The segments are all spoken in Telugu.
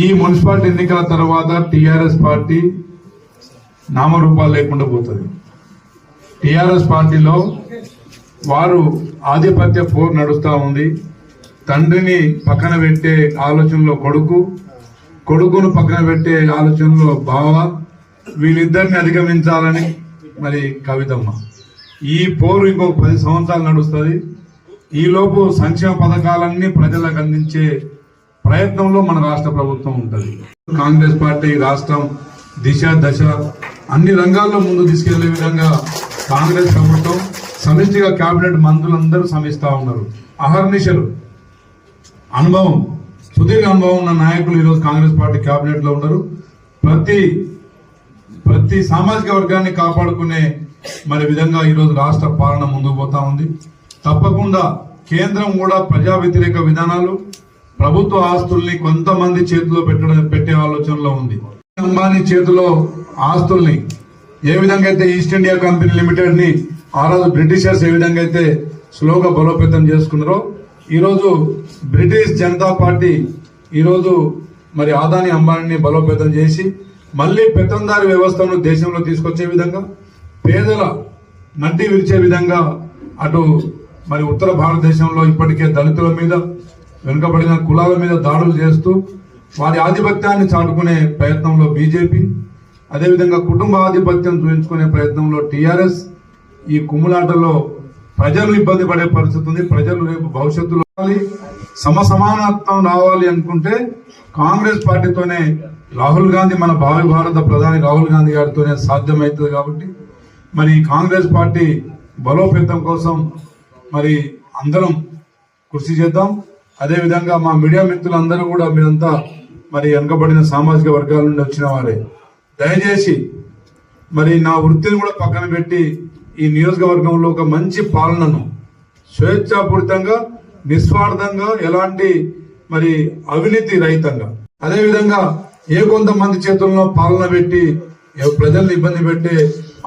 ఈ మున్సిపాలిటీ ఎన్నికల తర్వాత టిఆర్ఎస్ పార్టీ నామరూపాలు లేకుండా పోతుంది. టిఆర్ఎస్ పార్టీలో వారు ఆధిపత్య పోర్ నడుస్తూ ఉంది. తండ్రిని పక్కన పెట్టే ఆలోచనలో కొడుకు కొడుకును పక్కన పెట్టే ఆలోచనలో బావ వీళ్ళిద్దరిని అధిగమించాలని మరి కవితమ్మ. ఈ పోరు ఇంకో పది సంవత్సరాలు నడుస్తుంది. ఈలోపు సంక్షేమ పథకాలన్నీ ప్రజలకు అందించే ప్రయత్నంలో మన రాష్ట్ర ప్రభుత్వం ఉంటుంది. కాంగ్రెస్ పార్టీ రాష్ట్రం దిశ దశ అన్ని రంగాల్లో ముందు తీసుకెళ్ళే విధంగా కాంగ్రెస్ ప్రభుత్వం సమిష్టిగా కేబినెట్ మంత్రులందరూ శ్రమిస్తూ ఉన్నారు. అహర్నిశలు అనుభవం సుదీర్ఘ అనుభవం ఉన్న నాయకులు ఈరోజు కాంగ్రెస్ పార్టీ కేబినెట్లో ఉన్నారు. ప్రతి ప్రతి సామాజిక వర్గాన్ని కాపాడుకునే మరి విధంగా ఈరోజు రాష్ట్ర పాలన ముందుకు పోతా ఉంది. తప్పకుండా కేంద్రం కూడా ప్రజా వ్యతిరేక విధానాలు ప్రభుత్వ ఆస్తుల్ని కొంతమంది చేతిలో పెట్టడం పెట్టే ఆలోచనలో ఉంది. అంబానీ చేతిలో ఆస్తుల్ని ఏ విధంగా అయితే ఈస్ట్ ఇండియా కంపెనీ లిమిటెడ్ని ఆ రోజు బ్రిటిషర్స్ ఏ విధంగా అయితే స్లోగా బలోపేతం చేసుకున్నారో ఈరోజు బ్రిటిష్ జనతా పార్టీ ఈరోజు మరి ఆదాని అంబానీని బలోపేతం చేసి మళ్ళీ పెత్తందారి వ్యవస్థను దేశంలో తీసుకొచ్చే విధంగా పేదల నడ్డి విరిచే విధంగా అటు మరి ఉత్తర భారతదేశంలో ఇప్పటికే దళితుల మీద వెనుకబడిన కులాల మీద దాడులు చేస్తూ వారి ఆధిపత్యాన్ని చాటుకునే ప్రయత్నంలో బీజేపీ అదేవిధంగా కుటుంబ ఆధిపత్యం చూపించుకునే ప్రయత్నంలో టీఆర్ఎస్ ఈ కుమ్ములాటలో ప్రజలు ఇబ్బంది పడే పరిస్థితి ఉంది. ప్రజలు రేపు భవిష్యత్తులో రావాలి, సమసమానత్వం రావాలి అనుకుంటే కాంగ్రెస్ పార్టీతోనే రాహుల్ గాంధీ మన భావి భారత ప్రధాని రాహుల్ గాంధీ గారితోనే సాధ్యమవుతుంది కాబట్టి మరి కాంగ్రెస్ పార్టీ బలోపేతం కోసం మరి అందరం కృషి చేద్దాం. అదే విధంగా మా మీడియా మిత్రులందరూ కూడా మీరంతా మరి వెనుకబడిన సామాజిక వర్గాల నుండి వచ్చిన వారే. దయచేసి మరి నా వృత్తిని కూడా పక్కన పెట్టి ఈ నియోజకవర్గంలో ఒక మంచి పాలనను స్వేచ్ఛాపూరితంగా నిస్వార్థంగా ఎలాంటి మరి అవినీతి రహితంగా అదేవిధంగా ఏ కొంతమంది చేతుల్లో పాలన పెట్టి ప్రజల్ని ఇబ్బంది పెట్టే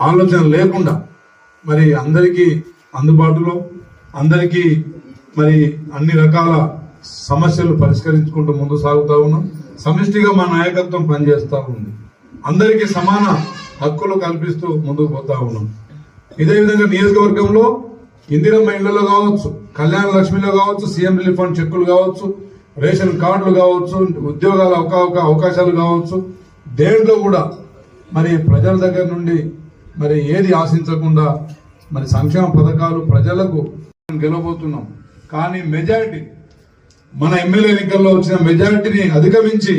ఆలోచన లేకుండా మరి అందరికీ అందుబాటులో అందరికీ మరి అన్ని రకాల సమస్యలు పరిష్కరించుకుంటూ ముందు సాగుతూ ఉన్నాం. సమిష్టిగా మా నాయకత్వం పనిచేస్తూ ఉంది. అందరికీ సమాన హక్కులు కల్పిస్తూ ముందుకు పోతా ఉన్నాం. ఇదే విధంగా నియోజకవర్గంలో ఇందిరమ్మ ఇళ్ళలో కావచ్చు కళ్యాణ లక్ష్మిలో కావచ్చు సీఎం రిలీఫ్ ఫండ్ చెక్కులు కావచ్చు రేషన్ కార్డులు కావచ్చు ఉద్యోగాల అవకా అవకాశాలు కావచ్చు. దేంట్లో కూడా మరి ప్రజల దగ్గర నుండి మరి ఏది ఆశించకుండా మరి సంక్షేమ పథకాలు ప్రజలకు గెలవబోతున్నాం. కానీ మెజారిటీ మన ఎమ్మెల్యే ఎన్నికల్లో వచ్చిన మెజారిటీని అధిగమించి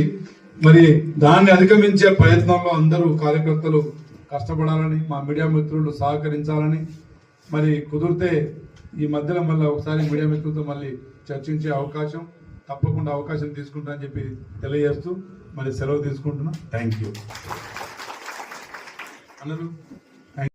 మరి దాన్ని అధిగమించే ప్రయత్నంలో అందరూ కార్యకర్తలు కష్టపడాలని మా మీడియా మిత్రులు సహకరించాలని మరి కుదిరితే ఈ మధ్యలో మళ్ళీ ఒకసారి మీడియా మిత్రులతో మళ్ళీ చర్చించే అవకాశం తప్పకుండా అవకాశం తీసుకుంటా అని చెప్పి తెలియజేస్తూ మరి సెలవు తీసుకుంటున్నా. థ్యాంక్ యూ అన్నారు.